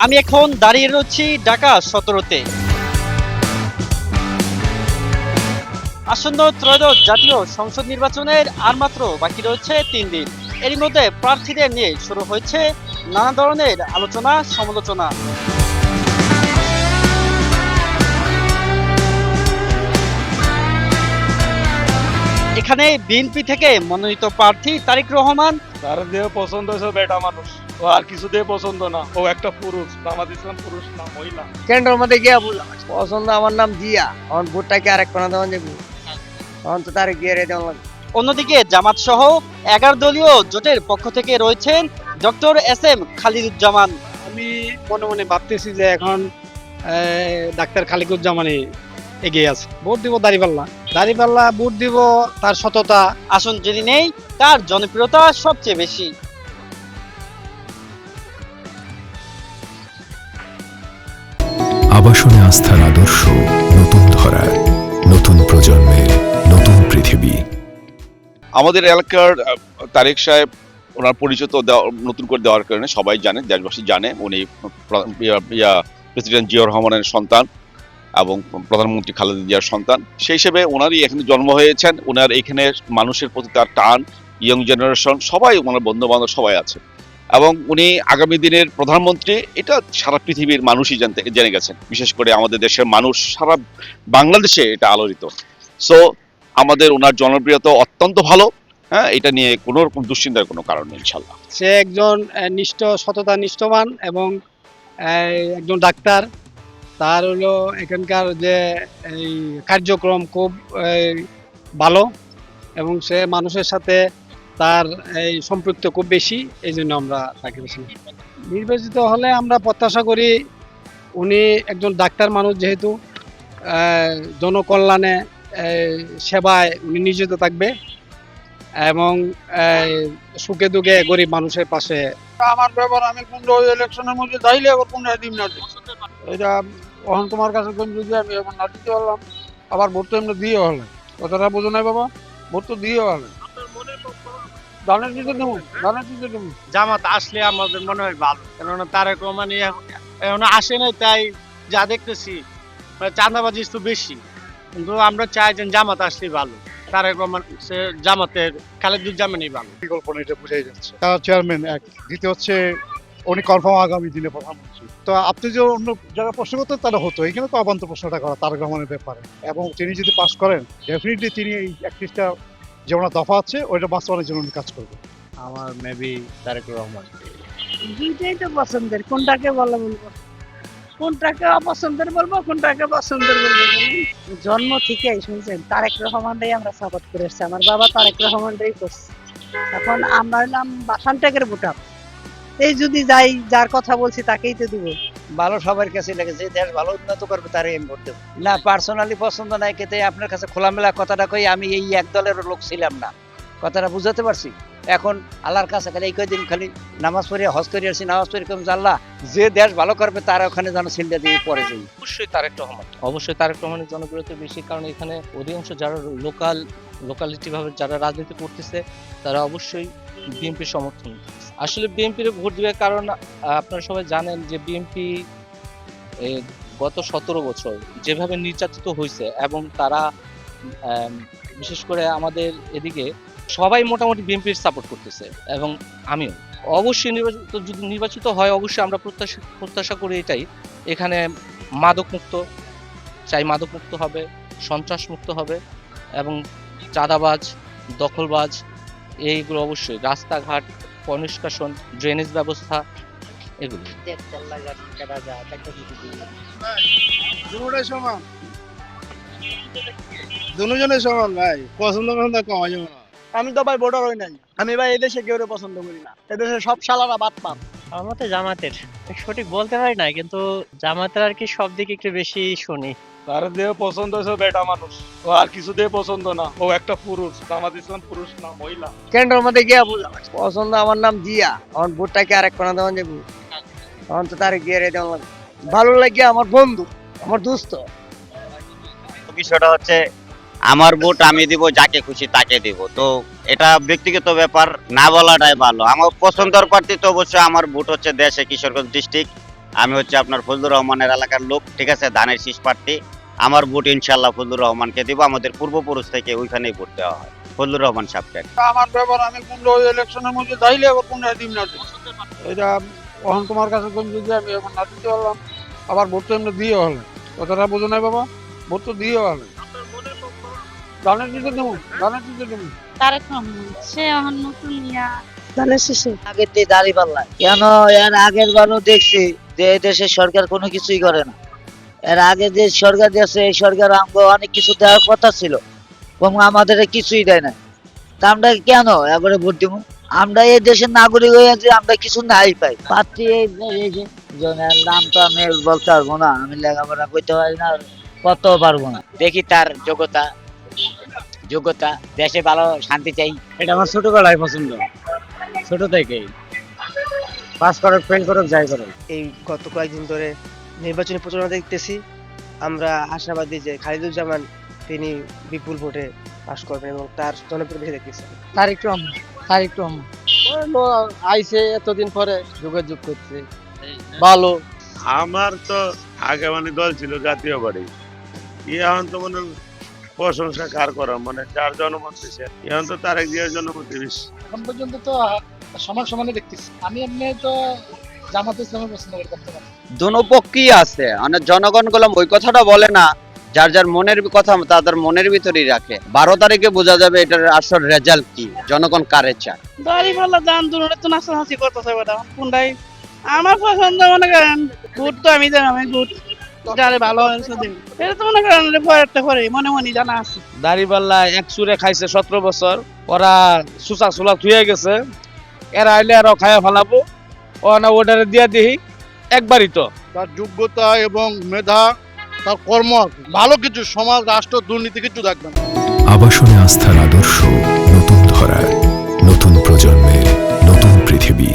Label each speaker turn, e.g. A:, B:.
A: আমি এখন দাঁড়িয়ে রয়েছি ঢাকা সতেরোতে। আসন্ন ত্রয়োদশ জাতীয় সংসদ নির্বাচনের আর মাত্র বাকি রয়েছে তিন দিন। এরই মধ্যে প্রার্থীদের নিয়ে শুরু হয়েছে নানা ধরনের আলোচনা, সমালোচনা। এখানে বিএনপি থেকে মনোনীত প্রার্থী তারিক রহমান
B: তার দেহ পছন্দ হয়েছে বেটা মানুষ। ও আর কিছু দিয়ে পছন্দ না। ও একটা পুরুষ নামাজ ইসলাম পুরুষ না মহিলা।
C: কেন্দ্রের মধ্যে গিয়া বললাম পছন্দ আমার নাম জিয়া। এখন ভোটটাকে আরেক কোনা দেওয়া যাবে। এখন তো তার গিয়ে দেওয়া
A: অন্যদিকে জামাত সহ এগারো দলীয় জোটের পক্ষ থেকে রয়েছেন ডক্টর এস এম খালিদুজ্জামান।
D: আমি মনে মনে ভাবতেছি যে এখন ডাক্তার খালিকুজ্জামানই এগিয়ে আছে। ভোট দিব দাঁড়িপাল্লা। দাঁড়িপাল্লা ভোট দিব তার সততা
A: আসন যিনি নেই তার জনপ্রিয়তা সবচেয়ে বেশি।
E: আবাসনে আস্থার আদর্শ নতুন ধরার নতুন প্রজন্মের নতুন পৃথিবী।
F: আমাদের এলাকার তারেক সাহেব ওনার পরিচয় তো দেওয়া- নতুন করে দেওয়ার কারণে সবাই জানে দেশবাসী জানে উনি প্রেসিডেন্ট জিয়াউর রহমানের সন্তান। এবং প্রধানমন্ত্রী খালেদা জিয়ার সন্তান। সেই হিসেবে ওনারই এখানে জন্ম হয়েছেন। ওনার এখানে মানুষের প্রতি তার টান ইয়ং জেনারেশন সবাই ওনার বন্ধু বান্ধব সবাই আছে। এবং উনি আগামী দিনের প্রধানমন্ত্রী, এটা সারা পৃথিবীর মানুষই জানতে, জেনে গেছেন। বিশেষ করে আমাদের দেশের মানুষ, সারা বাংলাদেশে এটা আলোড়িত। সো আমাদের ওনার জনপ্রিয়তা অত্যন্ত ভালো। হ্যাঁ এটা নিয়ে কোনো রকম দুশ্চিন্তার কোনো কারণ নেই ইনশাল্লাহ
D: সে একজন নিষ্ঠ সততা নিষ্ঠবান এবং একজন ডাক্তার। তার হলো এখানকার যে এই কার্যক্রম খুব ভালো এবং সে মানুষের সাথে তার এই সম্পৃক্ত খুব বেশি, এই জন্য আমরা তাকে বেশি নির্বাচিত হলে আমরা প্রত্যাশা করি উনি একজন ডাক্তার মানুষ যেহেতু জনকল্যাণে সেবায় উনি নিয়োজিত থাকবে এবং সুখে দুঃখে গরিব মানুষের পাশে
B: আমার ব্যাপার আমি ওই ইলেকশনের মধ্যে যাইলে আবার কোনটা দিন না এটা অহন তোমার কাছে কোন যদি আমি এখন না দিতে পারলাম আবার ভোট তো এমনি দিয়ে হলে। কথাটা বোঝো নাই বাবা ভোট তো দিয়ে হলে। দানের দিতে দেবো দানের দিতে দেবো।
G: জামাত আসলে আমাদের মনে হয় ভালো কেননা তারেক রহমান এ- এখন আসে নাই তাই যা দেখতেছি মানে চাঁদাবাজি একটু বেশি। কিন্তু আমরা চাই যে জামাত আসলে ভালো তারেক রহমান সে জামাতের খালেদুজ্জামানই ভালো।
H: পরিকল্পনা এটা বোঝাই যাচ্ছে। তারা চেয়ারম্যান এক দ্বিতীয় হচ্ছে উনি কনফার্ম আগামী দিনে প্রধানমন্ত্রী। তো আপনি যে অন্য যারা প্রশ্ন করতেন তারা হতো। এখানে তো অবান্ত প্রশ্নটা করা তারেক রহমানের ব্যাপারে। এবং তিনি যদি পাস করেন ডেফিনেটলি তিনি এই একত্রিশটা যে ওনার দফা আছে ওইটা বাস্তবায়নের জন্য উনি কাজ করবেন।
G: আমার মেবি তারেক রহমান।
C: দুইটাই তো পছন্দের কোনটাকে বলা বলব? কোনটাকে অপছন্দের বলব কোনটাকে পছন্দের বলব? জন্ম থেকেই শুনছেন তারেক রহমানটাই আমরা সাপোর্ট করে এসছি। আমার বাবা তারেক রহমানটাই করছে। এখন আমরা হলাম বাসানটাকের ভোটার। এই যদি যাই, যার কথা বলছি তাকেই তো দিব।
I: ভালো সবার কাছে লাগে, যে দেশ ভালো উন্নত করবে তারই আমি ভোট দেবো না পার্সোনালি পছন্দ নাই, কেতে আপনার কাছে খোলামেলা কথাটা কই, আমি এই এক দলের লোক ছিলাম না। কথাটা বুঝাতে পারছি? এখন আল্লাহর কাছে খালি এই কয়দিন খালি নামাজ পড়ে হজ করে আসছি নামাজ পড়ে কম আল্লাহ যে দেশ ভালো করবে তারা ওখানে যেন সিলটা দিয়ে পরে যাই।
J: অবশ্যই তারেক রহমান। অবশ্যই তারেক রহমানের জনপ্রিয়তা বেশি কারণ এখানে অধিকাংশ যারা লোকাল লোকালিটি ভাবে যারা রাজনীতি করতেছে তারা অবশ্যই বিএনপির সমর্থন। আসলে বিএনপির ভোট দেওয়ার কারণ আপনারা সবাই জানেন যে বিএনপি গত সতেরো বছর যেভাবে নির্যাতিত হয়েছে এবং তারা বিশেষ করে আমাদের এদিকে সবাই মোটামুটি বিএনপির সাপোর্ট করতেছে এবং আমিও। অবশ্যই নির্বাচিত যদি নির্বাচিত হয়, অবশ্যই আমরা প্রত্যাশা প্রত্যাশা করি এটাই। এখানে মাদক মুক্ত চাই মাদক মুক্ত হবে সন্ত্রাস মুক্ত হবে এবং চাঁদাবাজ, দখলবাজ, এইগুলো অবশ্যই রাস্তাঘাট পরিষ্কাশন ড্রেনেজ ব্যবস্থা, এগুলো।
D: সমান। দুজনের সমান, ভাই। পছন্দ পছন্দ কম যাবে
G: আমি তো ভাই ভোটার হই নাই। আমি ভাই এই দেশে কেউ পছন্দ করি না। এদেশে সব শালারা বাদ পান।
J: আমার মতে জামাতের। সঠিক বলতে পারি না কিন্তু জামাতের আর কি সব দিকে একটু বেশি শুনি।
B: তার দেহ পছন্দ হয়েছে বেটা মানুষ। ও আর কিছু দিয়ে পছন্দ না। ও একটা পুরুষ নামাজ ইসলাম পুরুষ না মহিলা।
C: কেন্দ্রের মধ্যে গিয়া বললাম পছন্দ আমার নাম জিয়া। এখন ভোটটাকে আরেক কোনা দেওয়া যাবে? এখন তো তার গিয়ে দেওয়া ভালো লাগে আমার বন্ধু আমার দোস্ত।
I: বিষয়টা হচ্ছে আমার ভোট আমি দিব, যাকে খুশি তাকে দিব। তো এটা ব্যক্তিগত ব্যাপার, না বলাটাই ভালো। আমার পছন্দের প্রার্থী তো অবশ্যই আমার ভোট হচ্ছে দেশে কিশোরগঞ্জ ডিস্ট্রিক্ট।
K: আমি হচ্ছে আপনার ফজলুর রহমানের এলাকার লোক, ঠিক আছে? ধানের শীষ প্রার্থী। আমার ভোট ইনশাল্লাহ ফজলুর রহমানকে দিব। আমাদের পূর্বপুরুষ থেকে ওইখানেই ভোট দেওয়া হয়। রহমান
B: আমার ব্যাপার, আমি কোনটা ইলেকশনের মধ্যে দিন না তোমার কাছে কোন আমি এখন আবার ভোট তো দিয়ে হলে। কথাটা বোঝো নাই বাবা। ভোট তো দিয়ে হলে। ধানের দিতে দেবো ধানের দিতে দেবো
C: তারেক রহমান সে এখন নতুন ইয়া। ধানের শেষে।
I: আগের দিয়ে দাঁড়ি পাল্লা কেন এর আগের বারও দেখছি যে দেশের সরকার কোনো কিছুই করে না। এর আগে যে সরকার দিয়েছে এই সরকার আমাকে অনেক কিছু দেওয়ার কথা ছিল এবং আমাদের কিছুই দেয় না তা আমরা কেন এবারে ভোট দিব? আমরা এই দেশের নাগরিক হয়ে যে আমরা কিছু নাই পাই। প্রার্থী এই- এই যে জনের নাম তো আমি বলতে পারব না আমি লেখাপড়া করতে পারি না কত পারব না। দেখি তার যোগ্যতা। যোগ্যতা দেশে ভালো শান্তি চাই।
G: এটা আমার ছোটবেলায় পছন্দ। ছোট থেকেই। পাস করুক ফেল করুক যাই করুক।
L: এই গত কয়েকদিন ধরে নির্বাচনী প্রচারণা দেখতেছি। আমরা আশাবাদী যে খালিদুজ্জামান তিনি বিপুল ভোটে পাশ করবেন এবং তার জনপ্রিয় বেশি দেখতেছি।
C: তারেক রহমান তারেক রহমান।
G: আইসে এতদিন পরে যোগাযোগ করছে। ভালো।
M: আমার তো আগে মানে দল ছিল জাতীয় বাড়ি এখন তো মানে প্রশংসা কার করা? মানে যার জনমত দিছে এখন তো তারেক জিয়ার জনমত বেশি
H: এখন পর্যন্ত তো সমান সমানে দেখতেছি। আমি এমনি তো জামাত ইসলামের পছন্দ করি বর্তমানে
G: দোনো পক্ষই আছে। মানে জনগণ গুলাম ওই কথাটা বলে না যার যার মনের কথা তাদের মনের ভিতরেই রাখে। বারো তারিখে বোঝা যাবে এটার আসল রেজাল্ট কি জনগণ কারে চায়।
C: দাড়ি পাল্লা দান দূরে তো নাচানাচি করতেছে বেটা। কোনটাই? আমার পছন্দ মনে করেন গুড় তো আমি জানি আমি গুড় মনে মনে
G: এক খাইছে সতেরো বছর ওরা গেছে। এরা আইলে আরও ও না অর্ডারে দিয়া একবারই তো।
H: তার যোগ্যতা এবং মেধা তার কর্ম ভালো কিছু সমাজ রাষ্ট্র দুর্নীতি কিছু থাকবে না।
E: আবাসনে আস্থার আদর্শ নতুন ধরার নতুন প্রজন্মের নতুন পৃথিবী।